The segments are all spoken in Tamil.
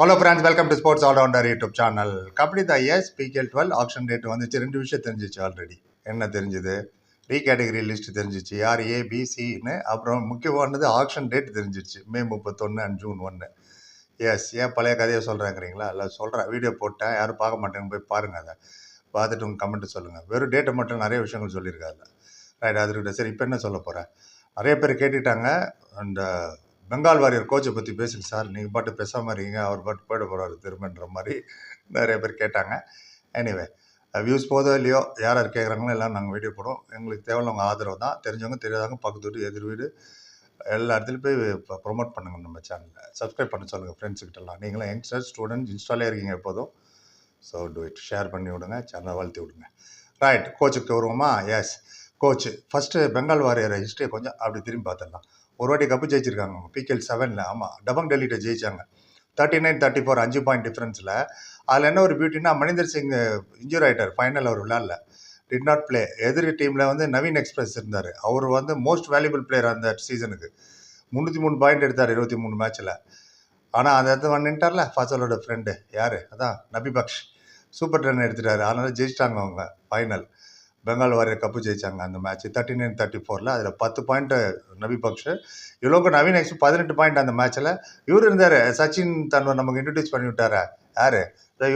Hello friends welcome to sports allrounder YouTube channel kabaddi தான் yes PKL twelve auction date வந்துச்சு? ரெண்டு விஷயம் தெரிஞ்சிச்சு ஆல்ரெடி என்ன தெரிஞ்சுது? ரீ கேட்டகரி லிஸ்ட் தெரிஞ்சிச்சு. யார் ஏ பிசின்னு அப்புறம் முக்கியமானது ஆக்ஷன் டேட் தெரிஞ்சிச்சு மே முப்பத்தொன்று அண்ட் ஜூன் ஒன்று எஸ் ஏன் பழைய கதையை சொல்கிறேங்கிறீங்களா இல்லை சொல்கிறேன் வீடியோ போட்டேன். யாரும் பார்க்க மாட்டேங்க போய் பாருங்கள் அதை. பார்த்துட்டு உங்கள் கமெண்ட்டு சொல்லுங்கள் வெறும் டேட்டை மட்டும் நிறைய விஷயங்கள் சொல்லியிருக்காங்க. ரைட் அது சரி இப்போ என்ன சொல்ல போகிறேன் நிறைய பேர் கேட்டுட்டாங்க. அந்த பெங்கால் வாரியர் கோச்சை பற்றி பேசுங்க சார் நீங்கள் பாட்டு பேசாமல் இருக்கீங்க அவர் பாட்டு போயிட போகிறாரு திரும்பன்ற மாதிரி நிறைய பேர் கேட்டாங்க. எனிவே வியூஸ் போதோ இல்லையோ யார் யார் கேட்குறாங்களோ எல்லாம் நாங்கள் வீடியோ போடுவோம். எங்களுக்கு தேவையில்லவங்க ஆதரவு தான். தெரிஞ்சவங்க தெரியாதவங்க பக்கத்து வீடு எதிர் வீடு எல்லா இடத்துலையும் போய் ப்ரொமோட் பண்ணுங்கள் நம்ம சேனலில் சப்ஸ்கிரைப் பண்ண சொல்லுங்கள் ஃப்ரெண்ட்ஸுக்கிட்டலாம் நீங்களும் யங்ஸ்டர் ஸ்டூடெண்ட் இன்ஸ்டாலே இருக்கீங்க எப்போதும். ஸோ டூ இட் ஷேர் பண்ணி விடுங்க சேனலை வளர்த்தி விடுங்க. ரைட் கோச்சுக்கு வருவோமா yes coach first Bengal warrior ஹிஸ்ட்ரியை கொஞ்சம் அப்படி திரும்பி பார்த்துடலாம். ஒரு வாட்டி கப்பு ஜெயிச்சிருக்காங்க பிகேஎல் செவனில் ஆமாம் டபங் டெல்லிட்ட ஜெயிச்சாங்க. தேர்ட்டி நைன் தேர்ட்டி ஃபோர் அஞ்சு பாயிண்ட் டிஃப்ரென்ஸில் அதில் என்ன ஒரு பியூட்டின்னா மணிந்தர் சிங் இன்ஜூர் ஆகிட்டார் ஃபைனல் அவர் விளாட்ல. டிட் நாட் ப்ளே எதிரி டீமில் வந்து நவீன் எக்ஸ்பிரஸ் இருந்தார். அவர் வந்து மோஸ்ட் வேல்யூபிள் பிளேயர் அந்த சீசனுக்கு முந்நூற்றி மூணு பாயிண்ட் எடுத்தார் இருபத்தி மூணு மேட்ச்சில் ஆனால் அந்த இடத்துல வந்துட்டார்ல ஃபாசலோட ஃப்ரெண்டு யார்? அதான் நபி பக்ஷ் சூப்பர் ரன் எடுத்துட்டாரு. அதனால ஜெயிச்சிட்டாங்க அவங்க ஃபைனல் பெங்கால் வாரியர் கப்பு ஜெயிச்சாங்க அந்த மேட்ச் தேர்ட்டி நைன் தேர்ட்டி ஃபோரில் அதில் பத்து பாயிண்ட்டு நபி பக்ஷ். இவ்வளோக்கு நவீன் எக்ஸ் பதினெட்டு பாயிண்ட் அந்த மேட்ச்சில் இவர் இருந்தார். சச்சின் தன்வர் நமக்கு இன்ட்ரடியூஸ் பண்ணி விட்டார். யார்?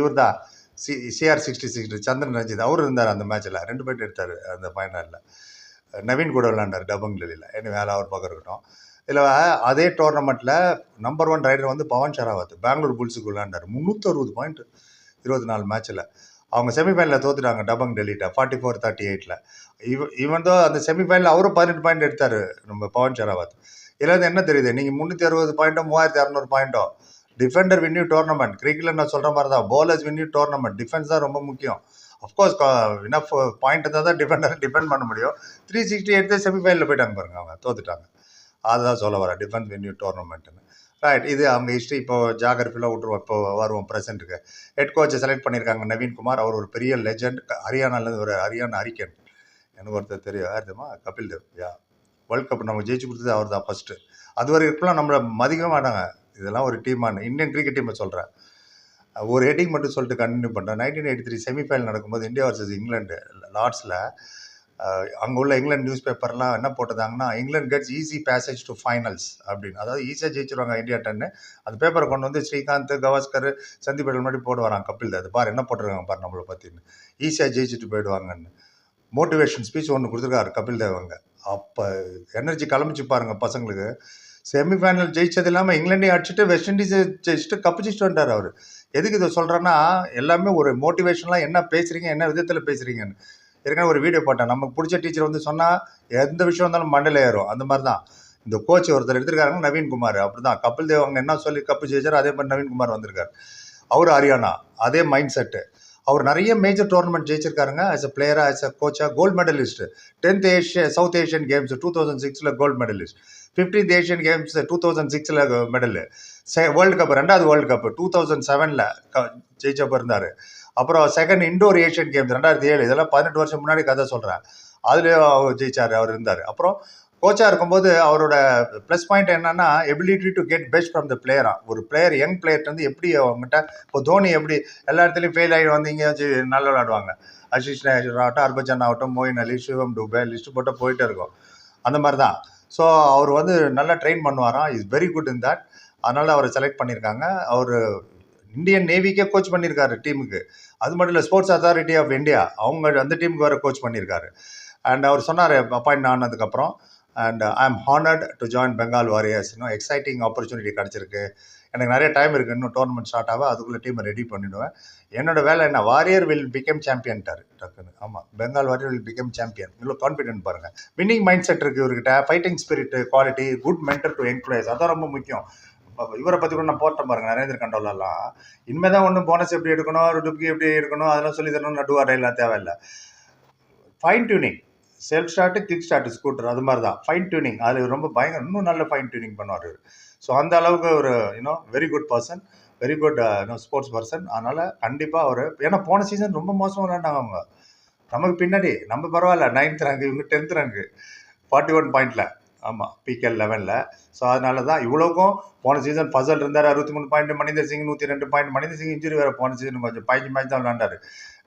இவர் தான் C CR sixty six Chandran Ranjit. அவர் இருந்தார் அந்த மேட்ச்சில் ரெண்டு பாயிண்ட் எடுத்தார் அந்த ஃபைனலில் நவீன் கூட விளாண்டார் டபங் டெல்லியில் என்ன வேலை அவர் பக்கம் இருக்கட்டும். இதில் அதே டோர்னமெண்ட்டில் நம்பர் ஒன் ரைடர் வந்து பவன் ஷராவத். பெங்களூர் புல்ஸுக்கு விளாண்டார் முந்நூற்றறுபது பாயிண்ட் இருபத்தி நாலு மேட்ச்சில் அவங்க செமிஃபைனலில் தோத்துட்டாங்க டபங் டெல்லிட்ட ஃபார்ட்டி ஃபோர் தேர்ட்டி எயிட்டில் இவ இவன் தான் அந்த செமிஃபைனலில் அவரும் பதினெட்டு பாயிண்ட் எடுத்தார் நம்ம பவன் ஷெராவத். இதில் என்ன தெரியுது? நீங்கள் முந்நூற்றி அறுபது பாயிண்ட்டோ மூவாயிரத்தி அறநூறு பாயிண்ட்டோ டிஃபெண்டர் வின்யூ டோர்னமெண்ட் கிரிக்கெட்டில் நான் சொல்கிற மாதிரி தான் பவுலர்ஸ் வின்யூ டோர்னமெண்ட் டிஃபென்ஸ் தான் ரொம்ப முக்கியம். அஃப்கோர்ஸ் இனஃப் பாயிண்ட் இருந்தால் தான் டிஃபெண்டர் டிஃபெண்ட் பண்ண முடியும். த்ரீ சிக்ஸ்டி எயிட் செமிஃபைனலில் போயிட்டாங்க பாருங்க அவங்க தோத்துட்டாங்க. அதுதான் சொல்ல வரேன் டிஃபென்ஸ் வின்யூ டோர்னமெண்ட்டுன்னு ரைட் இது அவங்க ஹிஸ்ட்ரி இப்போ ஜாகிரபியில் விட்டுருவோம். இப்போ வருவோம் ப்ரெசென்ட்டுக்கு ஹெட் கோச்சை செலக்ட் பண்ணியிருக்காங்க நவீன்குமார் அவர் ஒரு பெரிய லெஜண்ட் ஹரியானாலேருந்து ஒரு ஹரியானா ஹரிக்கன் எனக்கு ஒருத்தர் தெரியும். யார் தெரியுமா? Kapil Dev. Yeah. World cup நம்ம ஜெயிச்சு கொடுத்தது அவர் தான் ஃபஸ்ட்டு அது வரைக்கும் நம்மளை மதிக்க மாட்டாங்க. இதெல்லாம் ஒரு டீமான இந்தியன் கிரிக்கெட் டீமை சொல்கிறேன் ஒரு ஹெட்டிங் மட்டும் சொல்லிட்டு கண்டினியூ பண்ணுறேன் நைன்டீன் எயிட்டி த்ரீ செமிஃபைனல் நடக்கும்போது இந்தியா வர்சஸ் இங்கிலாண்டு லார்ட்ஸில் அங்கே உள்ள இங்கிலாந்து நியூஸ் பேப்பர்லாம் என்ன போட்டதாங்கன்னா England gets easy passage to finals அப்படின்னு. அதாவது ஈஸியாக ஜெயிச்சிருவாங்க இந்தியா டன்னு அந்த பேப்பரை கொண்டு வந்து ஸ்ரீகாந்த் கவாஸ்கர் சந்தீப் முன்னாடி போட்டு வராங்க கபில் அது பாரு என்ன போட்டிருக்காங்க பாரு நம்மளை பற்றின்னு ஈஸியாக ஜெயிச்சுட்டு போயிடுவாங்கன்னு. மோட்டிவேஷன் ஸ்பீச் ஒன்று கொடுத்துருக்காரு கபில் தேவ் அங்கே. அப்போ எனர்ஜி கிளம்பிச்சு பாருங்க பசங்களுக்கு. செமிஃபைனல் ஜெயிச்சது இல்லாமல் இங்கிலாண்டையும் அடிச்சுட்டு வெஸ்ட் இண்டீஸை ஜெயிச்சுட்டு கப்பிச்சிட்டு ஜெயிச்சுட்டு வந்துட்டார் அவர். எதுக்கு இதை சொல்கிறேன்னா எல்லாமே ஒரு மோட்டிவேஷன்லாம் என்ன பேசுகிறீங்க என்ன விதத்தில் பேசுகிறீங்கன்னு ஏற்கனவே ஒரு வீடியோ போட்டேன். நமக்கு பிடிச்ச டீச்சர் வந்து சொன்னால் எந்த விஷயம் இருந்தாலும் மண்டல ஏறும். அந்த மாதிரி தான் இந்த கோச் ஒருத்தர் எடுத்திருக்காருங்க நவீன்குமார் அப்படி தான் கபில் தேவ் அவங்க என்ன சொல்லி கப்பு ஜெயிச்சார் அதே மாதிரி நவீன்குமார் வந்திருக்காரு. அவர் ஹரியானா. அதே மைண்ட் செட்டு அவர் நிறைய மேஜர் டோர்னமெண்ட் ஜெயிச்சிருக்காருங்க. ஆஸ் அ பிளேயராக as a கோச்சாக gold medalist tenth Asia South Asian games two thousand சிக்ஸில் gold medalist fifteenth Asian games two thousand சிக்ஸில் மெடலு செ வேர்ல்டு கப் ரெண்டாவது வேர்ல்டு கப் டூ தௌசண்ட் செவனில் க ஜெயிச்சப்போ இருந்தார். அப்புறம் செகண்ட் இண்டோர் ஏஷியன் கேம்ஸ் ரெண்டாயிரத்தி ஏழு இதெல்லாம் பதினெட்டு வருஷம் முன்னாடி கதை சொல்கிறேன் அதுலேயும் அவர் ஜெயிச்சார் அவர் இருந்தார். அப்புறம் கோச்சாக இருக்கும்போது அவரோட ப்ளஸ் பாயிண்ட் என்னன்னா ability to get best from the பிளேயரா ஒரு பிளேயர் யங் பிளேயர் வந்து எப்படி அவங்ககிட்ட இப்போ தோனி எப்படி எல்லா இடத்துலையும் ஃபெயில் ஆகி வந்து இங்கே வச்சு நல்லா விளாடுவாங்க அஷிஷ் நேஷர் ஆகட்டும் ஹர்பஜன் ஆகட்டும் மோயின் அலி சிவம் டூபே லிஸ்ட்டு போட்டு போயிட்டே இருக்கும். அந்த மாதிரி தான் ஸோ அவர் வந்து நல்லா train பண்ணுவாராம். Is very good in that அதனால் அவரை செலக்ட் பண்ணியிருக்காங்க. அவர் இந்தியன் நேவிக்கே கோச் பண்ணியிருக்காரு டீமுக்கு அது மட்டும் இல்லை ஸ்போர்ட்ஸ் அத்தாரிட்டி ஆஃப் இந்தியா அவங்க அந்த டீமுக்கு வேறு கோச் பண்ணியிருக்காரு. அண்ட் அவர் சொன்னார் அப்பாயிண்ட் ஆனதுக்கப்புறம் and I am honoured to join Bengal warriors இன்னும் எக்ஸைட்டிங் ஆப்பர்ச்சுனிட்டி கிடச்சிருக்கு. எனக்கு நிறைய டைம் இருக்குது இன்னும் டோர்னமெண்ட் ஸ்டார்ட் ஆக அதுக்குள்ளே டீமை ரெடி பண்ணிவிடுவேன் என்னோட வேலை என்ன? வாரியர் வில் பிகம் சாம்பியன்ட்டார் டக்குன்னு. ஆமாம் Bengal warrior will become champion இவ்வளோ கான்ஃபிடென்ட் பாருங்கள் வின்னிங் மைண்ட் செட் இருக்குது இவர்கிட்ட. Fighting spirit quality good mentor to young அதான் ரொம்ப முக்கியம். இவரை பற்றி கூட நான் போட்டேன் பாருங்கள் நரேந்திர கண்டோலெல்லாம் இனிமேல் தான் ஒன்றும் போனஸ் எப்படி எடுக்கணும்? ஒரு டுப்கி எப்படி எடுக்கணும்? அதெல்லாம் சொல்லி தரணும் நடுவார் எல்லாம் தேவையில்லை. Fine tuning self start kick start scooter அது மாதிரி தான் ஃபைன் டியூனிங் அதில் ரொம்ப பயங்கர இன்னும் நல்ல ஃபைன் டியூனிங் பண்ணுவார் ஸோ அந்த அளவுக்கு ஒரு you know very good person very good sports person அதனால் கண்டிப்பாக அவர் ஏன்னா போன சீசன் ரொம்ப மோசமாக விளையாண்டாங்க அவங்க. நமக்கு பின்னாடி நம்ம பரவாயில்ல நைன்த் ரேங்க் இவங்க டென்த் ரேங்கு ஃபார்ட்டி ஒன் பாயிண்டில் ஆமாம் பிகேஎல் லெவனில் ஸோ அதனால தான் இவ்வளோக்கும் போன சீசன் ஃபசல் இருந்தார் அறுபத்தி மூணு பாயிண்ட் மனிதர் சிங் நூற்றி ரெண்டு பாயிண்ட் மனிதர் சிங் இன்ஜுரி வேறு போன சீசன் கொஞ்சம் பதினஞ்சு மேட்ச் தான் விளாண்டார்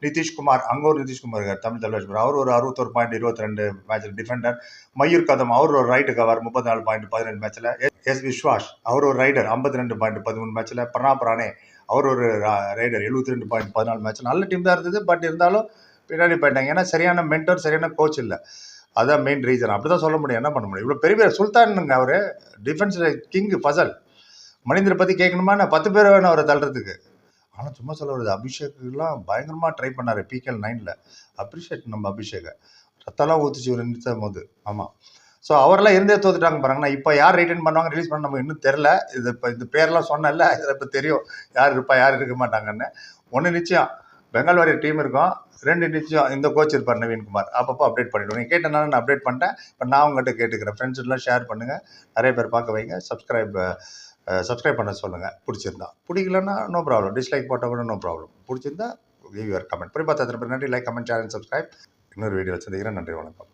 நிதிஷ்குமார் அங்கே ஒரு நிதிஷ்குமார் இருக்கார் தமிழ் தலைவர் அவர் ஒரு அறுபத்தொரு பாயிண்ட் இருபத்தி ரெண்டு மேட்ச்சில் டிஃபெண்டர் மயூர் கதம் அவர் ஒரு ரைட்டு கவர் முப்பத்தி நாலு பாயிண்ட் பதினெண்டு மேட்ச்சில் எஸ் விஸ்வாஷ் அவர் ஒரு ரைடர் ஐம்பத்தி ரெண்டு பாயிண்ட் பதிமூணு மேட்ச்சில் பிரணாப் ராணே அவர் ஒரு ரைடர் எழுபத்தி ரெண்டு பாயிண்ட் பதினாலு மேட்ச் நல்ல டீம் தான் இருந்தது பட் இருந்தாலும் பின்னாடி போயிட்டாங்க. ஏன்னா சரியான மென்டர் சரியான கோச் இல்லை. அதுதான் மெயின் ரீசன் அப்படி தான் சொல்ல முடியும். என்ன பண்ண முடியும்? இவ்வளோ பெரிய பெரிய சுல்தானுங்க அவர். டிஃபென்ஸில் கிங்கு ஃபசல் மனிதரை பற்றி கேட்கணுமா? நான் பத்து பேர் வேணும் அவரை தள்ளுறதுக்கு. ஆனால் சும்மா சொல்ல வருது. அபிஷேக்குலாம் பயங்கரமாக ட்ரை பண்ணார் பிகேஎல் நைனில் அப்ரிஷியேட் நம்ம அபிஷேகை. ரத்தம்லாம் ஊற்றுச்சு ஒரு நிமிஷம் போது. ஆமாம் ஸோ அவரெல்லாம் இருந்தே தோத்துட்டாங்க பாருங்கண்ணா இப்போ யார் ரிட்டர்ன் பண்ணுவாங்க ரிலீஸ் பண்ண நமக்கு இன்னும் தெரில இது இப்போ இந்த பேர்லாம் சொன்னல இதில் இப்போ தெரியும். யார் இருப்பா யார் இருக்க மாட்டாங்கன்னு. ஒன்று நிச்சயம். பெங்கால் வாரியர் டீம் இருக்கும். ரெண்டு நிச்சயம் இந்த கோச் இருப்பார் நவீன்குமார். அப்பப்போ அப்டேட் பண்ணிவிடுவோம் நீங்கள் கேட்டனால நான் அப்டேட் பண்ணிட்டேன். இப்போ நான் உங்கள்கிட்ட கேட்டுக்கிறேன். ஃப்ரெண்ட்ஸ் எல்லாம் ஷேர் பண்ணுங்கள் நிறைய பேர் பார்க்க வைங்க. சப்ஸ்கிரைப் சப்ஸ்கிரைப் பண்ண சொல்லுங்கள் பிடிச்சிருந்தா. பிடிக்கலன்னா நோ ப்ராப்ளம் டிஸ்லைக் போட்டால் கூட நோ ப்ராப்ளம் பிடிச்சிருந்தா கிவ் யுவர் கமெண்ட் புரி பார்த்தா நன்றி. லைக் கமெண்ட் சேனல் சப்ஸ்கிரைப் இன்னொரு வீடியோ வச்சுருந்தீங்கன்னா நன்றி வணக்கம்.